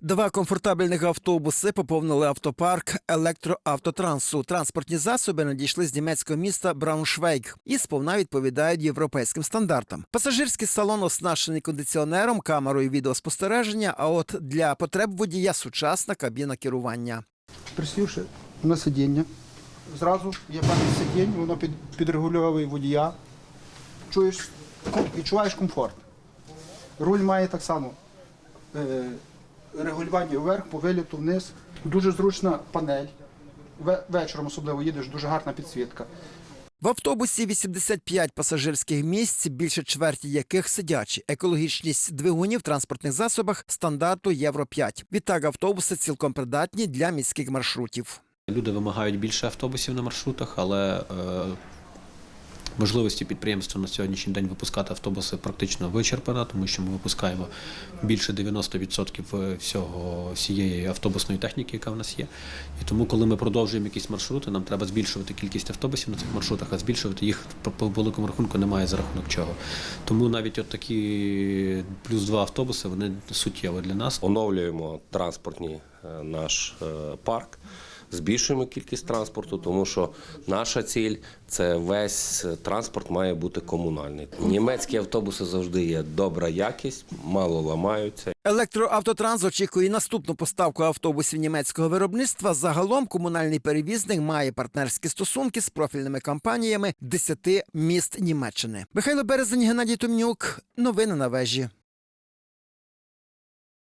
Два комфортабельних автобуси поповнили автопарк електроавтотрансу. Транспортні засоби надійшли з німецького міста Брауншвейг і сповна відповідають європейським стандартам. Пасажирський салон оснащений кондиціонером, камерою відеоспостереження. А от для потреб водія сучасна кабіна керування. Присівши на сидіння, зразу є пам'ять сидінь, воно під, підрегульовує водія. Чуєш, відчуваєш комфорт. Руль має так само е, регулювання вверх, по виліту вниз. Дуже зручна панель. Ве- Вечором особливо їдеш, дуже гарна підсвітка. В автобусі 85 пасажирських місць, більше чверті яких сидячі. Екологічність двигунів в транспортних засобах стандарту Євро 5. Відтак автобуси цілком придатні для міських маршрутів. Люди вимагають більше автобусів на маршрутах, але е, можливості підприємства на сьогоднішній день випускати автобуси практично вичерпана, тому що ми випускаємо більше 90% всього всієї автобусної техніки, яка в нас є. І тому, коли ми продовжуємо якісь маршрути, нам треба збільшувати кількість автобусів на цих маршрутах, а збільшувати їх по- по великому рахунку немає за рахунок чого. Тому навіть от такі плюс два автобуси вони суттєво для нас. оновлюємо транспортний е, наш е, парк, збільшуємо кількість транспорту, тому що наша ціль це весь транспорт має бути комунальний. Німецькі автобуси завжди є добра якість, мало ламаються. Електроавтотранс очікує наступну поставку автобусів німецького виробництва. Загалом комунальний перевізник має партнерські стосунки з профільними компаніями 10 міст Німеччини. Михайло Березень, Геннадій Томнюк. Новини на вежі.